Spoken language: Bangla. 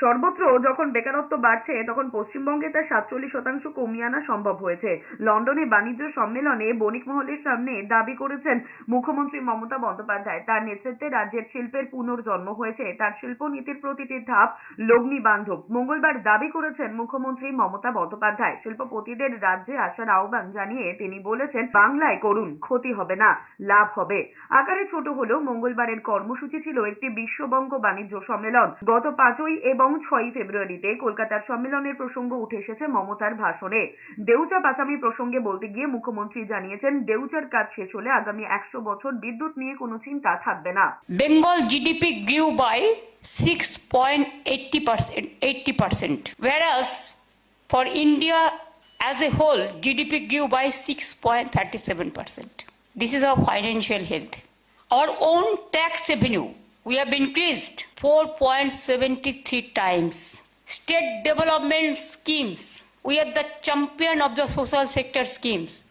সর্বত্র যখন বেকারত্ব বাড়ছে, তখন পশ্চিমবঙ্গে তা সাতচল্লিশ শতাংশ কমিয়ে আনা সম্ভব হয়েছে। লন্ডনে বাণিজ্য সম্মেলনে বণিক মহলের সামনে দাবি করেছেন মুখ্যমন্ত্রী মমতা বন্দ্যোপাধ্যায়। তার নেতৃত্বে রাজ্যের শিল্পের পুনর্জন্ম হয়েছে। তার শিল্পনীতির প্রতিটি ধাপ লগ্নি বান্ধব মঙ্গলবার দাবি করেছেন মুখ্যমন্ত্রী মমতা বন্দ্যোপাধ্যায়। শিল্পপতিদের রাজ্যে আসার আহ্বান জানিয়ে তিনি বলেছেন, বাংলায় করুন, ক্ষতি হবে না, লাভ হবে। আকারে ছোট হলেও মঙ্গলবারের কর্মসূচি ছিল একটি বিশ্ববঙ্গ বাণিজ্য সম্মেলন। গত পাঁচই এবং ছয়ই ফেব্রুয়ারিতে কলকাতার সম্মেলনের প্রসঙ্গ উঠে এসেছে মমতার ভাষণে দেউচা পাচামি প্রসঙ্গে বলতে গিয়ে মুখ্যমন্ত্রী জানিয়েছেন দেউচার কাজ শেষ হলে আগামী একশো বছর বিদ্যুৎ নিয়ে কোনো চিন্তা থাকবে না Bengal GDP grew by 6.80%, 80%, whereas for India as a whole, GDP grew by 6.37%. This is our financial health. Our own tax revenue, we have increased 4.73 times. State development schemes, we are the champion of the social sector schemes.